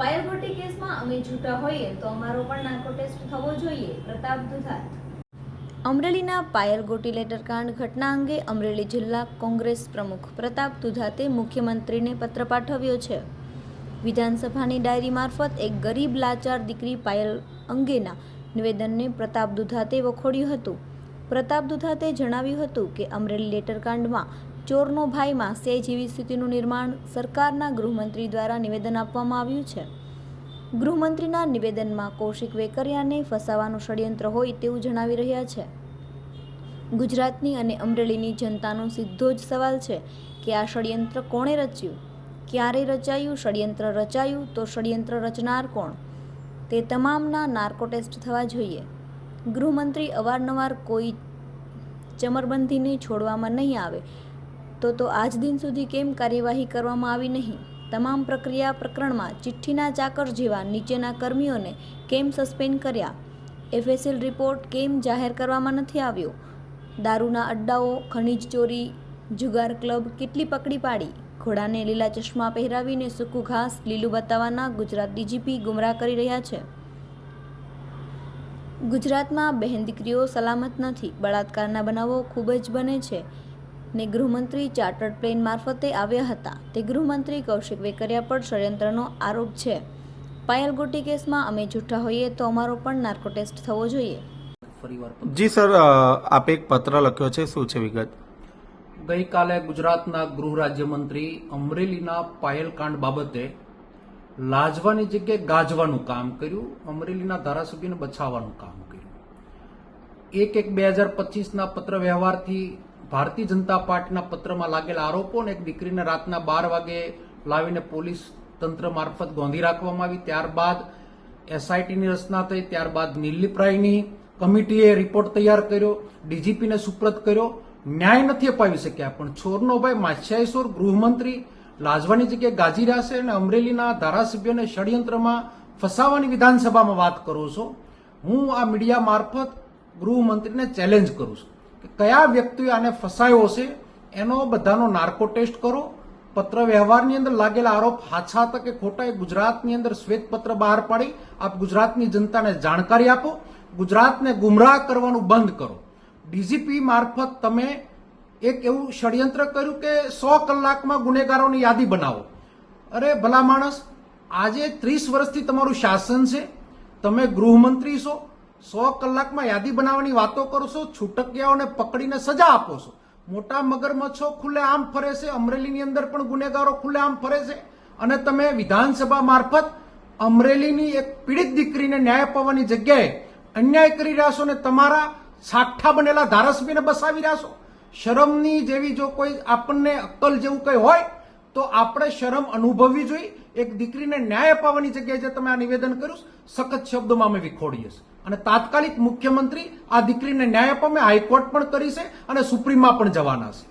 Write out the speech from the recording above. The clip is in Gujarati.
ભટ્ટી કેસમાં અમે છૂટા હોઈએ તો અમારો પણ નાકો ટેસ્ટ થવો જોઈએ. પ્રતાપ દુધાત. અમરેલીના પાયલ ગોટી લેટર કાંડ ઘટના અંગે અમરેલી જિલ્લા કોંગ્રેસ પ્રમુખ પ્રતાપ દુધાતે મુખ્યમંત્રીને પત્ર પાઠવ્યો છે. વિધાનસભાની ડાયરી મારફત એક ગરીબ લાચાર દીકરી પાયલ અંગેના નિવેદનને પ્રતાપ દુધાતે વખોડ્યું હતું. પ્રતાપ દુધાતે જણાવ્યું હતું કે અમરેલી લેટરકાંડમાં ચોરનો ભાઈમાં સે જેવી સ્થિતિનું નિર્માણ સરકારના ગૃહમંત્રી દ્વારા નિવેદન આપવામાં આવ્યું છે. ગૃહમંત્રીના નિવેદનમાં કૌશિક વેકરિયાને ફસાવાનું ષડયંત્ર હોય તેવું જણાવી રહ્યા છે. ગુજરાતની અને અમરેલીની જનતાનો સીધો જ સવાલ છે કે આ ષડયંત્ર કોણે રચ્યું? ક્યારે રચાયું? ષડયંત્ર રચાયું તો ષડયંત્ર રચનાર કોણ? તે તમામના નાર્કો ટેસ્ટ થવા જોઈએ. ગૃહમંત્રી અવારનવાર કોઈ ચમરબંધીને છોડવામાં નહીં આવે. તો તો આજ દિન સુધી કેમ કાર્યવાહી કરવામાં આવી નહીં? તમામ પ્રક્રિયા પ્રકરણમાં ચિઠ્ઠીના ચાકર જેવા નીચેના કર્મીઓને કેમ સસ્પેન્ડ કર્યા? એફએસએલ રિપોર્ટ કેમ જાહેર કરવામાં નથી આવ્યો? દારૂના અડ્ડાઓ, ખનીજ ચોરી, જુગાર ક્લબ કેટલી પકડી પાડી? ઘોડાને લીલા ચશ્મા પહેરાવીને સૂકું ઘાસ લીલું બતાવવાના ગુજરાત ડીજીપી ગુમરાહ કરી રહ્યા છે. ગુજરાતમાં બહેન દીકરીઓ સલામત નથી. બળાત્કારના બનાવો ખૂબ જ બને છે. ને ગૃહમંત્રી ચાર્ટર્ડ પ્લેન મારફતે આવ્યા હતા. તે ગૃહમંત્રી કૌશિક વેકરિયા પર ષડયંત્રનો આરોપ છે. પાયલ ગોટી કેસમાં અમે જૂઠા હોઈએ તો અમારો પણ નાર્કો ટેસ્ટ થવો જોઈએ. ફરીવાર જી સર આપે એક પત્ર લખ્યો છે. શું છે વિગત? ગઈકાલે ગુજરાતના ગૃહ રાજ્યમંત્રી અમરેલીના પાયલકાંડ બાબતે લાજવાની જગ્યાએ ગાજવાનું કામ કર્યું અમરેલીના ધારાસભ્યને બચાવવાનું કામ કર્યું. એક એક બે હજાર પચીસના પત્ર વ્યવહારથી ભારતીય જનતા પાર્ટીના પત્રમાં લાગેલા આરોપો અને એક દીકરીને રાતના બાર વાગે લાવીને પોલીસ તંત્ર મારફત ગોંધી રાખવામાં આવી. ત્યારબાદ એસઆઈટીની રચના થઈ. ત્યારબાદ નિર્લિપ્રાયની કમિટીએ રિપોર્ટ તૈયાર કર્યો. ડીજીપીને સુપ્રત કર્યો. ન્યાય નથી અપાવી શક્યા, પણ છોરનો ભાઈ માછિયાઈસોર ગૃહમંત્રી લાજવાની જગ્યાએ ગાજી રહ્યા છે અને અમરેલીના ધારાસભ્યોને ષડયંત્રમાં ફસાવાની વિધાનસભામાં વાત કરો છો. હું આ મીડિયા મારફત ગૃહમંત્રીને ચેલેન્જ કરું છું. કે કયા વ્યક્તિએ આને ફસાયો છે, એનો બધાનો નાર્કો ટેસ્ટ કરો. પત્ર વ્યવહારની અંદર લાગેલા આરોપ હાછા હતા કે ખોટા એ ગુજરાતની અંદર શ્વેત પત્ર બહાર પાડી. આપ ગુજરાતની જનતાને જાણકારી આપો. ગુજરાતને ગુમરાહ કરવાનું બંધ કરો. ડીજીપી મારફત તમે એક એવું ષડયંત્ર કર્યું કે સો કલાકમાં ગુનેગારોની યાદી બનાવો. અરે ભલા માણસ, આજે ત્રીસ વર્ષથી તમારું શાસન છે. તમે ગૃહમંત્રી છો. સો કલાકમાં યાદી બનાવવાની વાતો કરો છો, છૂટકિયાઓને પકડીને સજા આપો છો. મોટા મગરમચ્છો ખુલ્લે આમ ફરે છે, અમરેલીની અંદર પણ ગુનેગારો ખુલ્લે આમ ફરે છે. અને તમે વિધાનસભા મારફત અમરેલીની એક પીડિત દીકરીને ન્યાય અપાવવાની જગ્યાએ અન્યાય કરી રહ્યા છો ને તમારા સાઠા બનેલા ધારાસભ્યને બસાવી રહ્યા છો. શરમની જેવી જો કોઈ આપણને અક્કલ જેવું કંઈ હોય, તો આપણે શરમ અનુભવવી જોઈએ. એક દીકરીને ન્યાય અપાવવાની જગ્યાએ જે તમે આ નિવેદન કર્યું સખત શબ્દોમાં અમે વિખોડીએ છીએ. અને તાત્કાલિક મુખ્યમંત્રી આ દીકરીને ન્યાય અપાવે હાઈકોર્ટ પણ કરી છે અને સુપ્રીમમાં પણ જવાના છે.